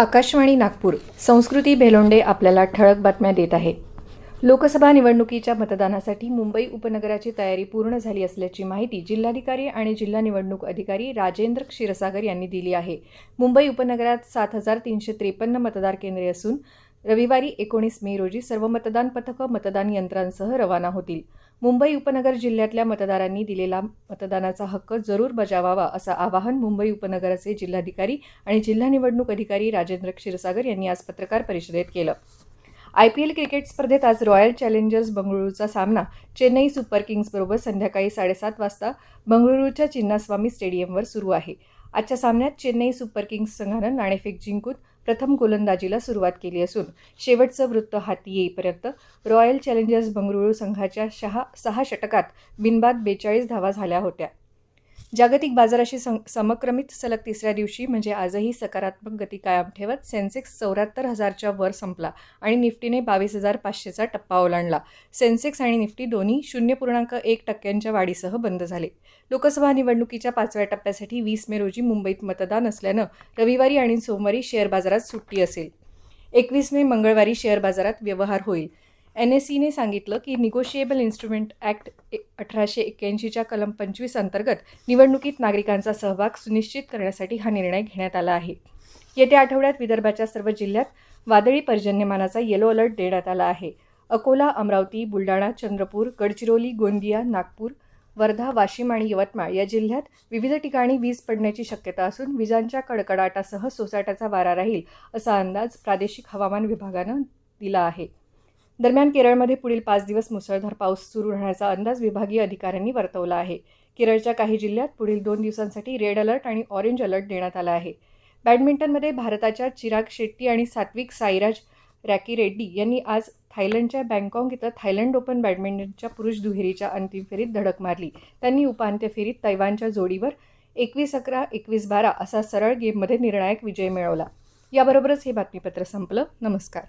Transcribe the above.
आकाशवाणी नागपूर. संस्कृती भेलोंडे आपल्याला ठळक बातम्या देत आहे. लोकसभा निवडणुकीच्या मतदानासाठी मुंबई उपनगराची तयारी पूर्ण झाली असल्याची माहिती जिल्हाधिकारी आणि जिल्हा निवडणूक अधिकारी राजेंद्र क्षीरसागर यांनी दिली आहे. मुंबई उपनगरात सात हजार तीनशे त्रेपन्न मतदार केंद्रे असून रविवारी एकोणीस मे रोजी सर्व मतदान पथकं मतदान यंत्रांसह रवाना होतील. मुंबई उपनगर जिल्ह्यातल्या मतदारांनी दिलेला मतदानाचा हक्क जरूर बजावावा असं आवाहन मुंबई उपनगराचे जिल्हाधिकारी आणि जिल्हा निवडणूक अधिकारी राजेंद्र क्षीरसागर यांनी आज पत्रकार परिषदेत केलं. आय पी एल क्रिकेट स्पर्धेत आज रॉयल चॅलेंजर्स बंगळुरूचा सामना चेन्नई सुपर किंग्सबरोबर संध्याकाळी साडेसात वाजता बंगळुरूच्या चिन्नास्वामी स्टेडियमवर सुरू आहे. आजच्या सामन्यात चेन्नई सुपर किंग्स संघानं नाणेफेक जिंकून प्रथम गोलंदाजीला सुरुवात केली असून शेवटचं वृत्त हाती येईपर्यंत रॉयल चॅलेंजर्स बंगळुरू संघाच्या शहा सहा षटकात बिनबाद बेचाळीस धावा झाल्या होत्या. जागतिक बाजाराशी सं समक्रमित सलग तिसऱ्या दिवशी म्हणजे आजही सकारात्मक गती कायम ठेवत सेन्सेक्स चौऱ्याहत्तर हजारच्या वर संपला आणि निफ्टीने बावीस हजार पाचशेचा टप्पा ओलांडला. सेन्सेक्स आणि निफ्टी दोन्ही शून्य पूर्णांक एक टक्क्यांच्या वाढीसह बंद झाले. लोकसभा निवडणुकीच्या पाचव्या टप्प्यासाठी वीस मे रोजी मुंबईत मतदान असल्यानं रविवारी आणि सोमवारी शेअर बाजारात सुट्टी असेल. एकवीस मे मंगळवारी शेअर बाजारात व्यवहार होईल. एन एस सीने सांगितलं की निगोशिएबल इन्स्ट्रुमेंट ॲक्ट अठराशे एक्क्याऐंशीच्या कलम पंचवीस अंतर्गत निवडणुकीत नागरिकांचा सहभाग सुनिश्चित करण्यासाठी हा निर्णय घेण्यात आला आहे. येत्या आठवड्यात विदर्भाच्या सर्व जिल्ह्यात वादळी पर्जन्यमानाचा येलो अलर्ट देण्यात आला आहे. अकोला अमरावती बुलढाणा चंद्रपूर गडचिरोली गोंदिया नागपूर वर्धा वाशिम आणि यवतमाळ या जिल्ह्यात विविध ठिकाणी वीज पडण्याची शक्यता असून विजांच्या कडकडाटासह सोसाट्याचा वारा राहील असा अंदाज प्रादेशिक हवामान विभागानं दिला आहे. दरम्यान केरळमध्ये पुढील पाच दिवस मुसळधार पाऊस सुरू राहण्याचा अंदाज विभागीय अधिकाऱ्यांनी वर्तवला आहे. केरळच्या काही जिल्ह्यात पुढील दोन दिवसांसाठी रेड अलर्ट आणि ऑरेंज अलर्ट देण्यात आला आहे. बॅडमिंटनमध्ये भारताच्या चिराग शेट्टी आणि सात्विक साईराज रॅकी रेड्डी यांनी आज थायलंडच्या बँकॉक इथं थायलंड ओपन बॅडमिंटनच्या पुरुष दुहेरीच्या अंतिम फेरीत धडक मारली. त्यांनी उपांत्य फेरीत तैवानच्या जोडीवर एकवीस अकरा एकवीस बारा असा सरळ गेममध्ये निर्णायक विजय मिळवला. याबरोबरच हे बातमीपत्र संपलं. नमस्कार.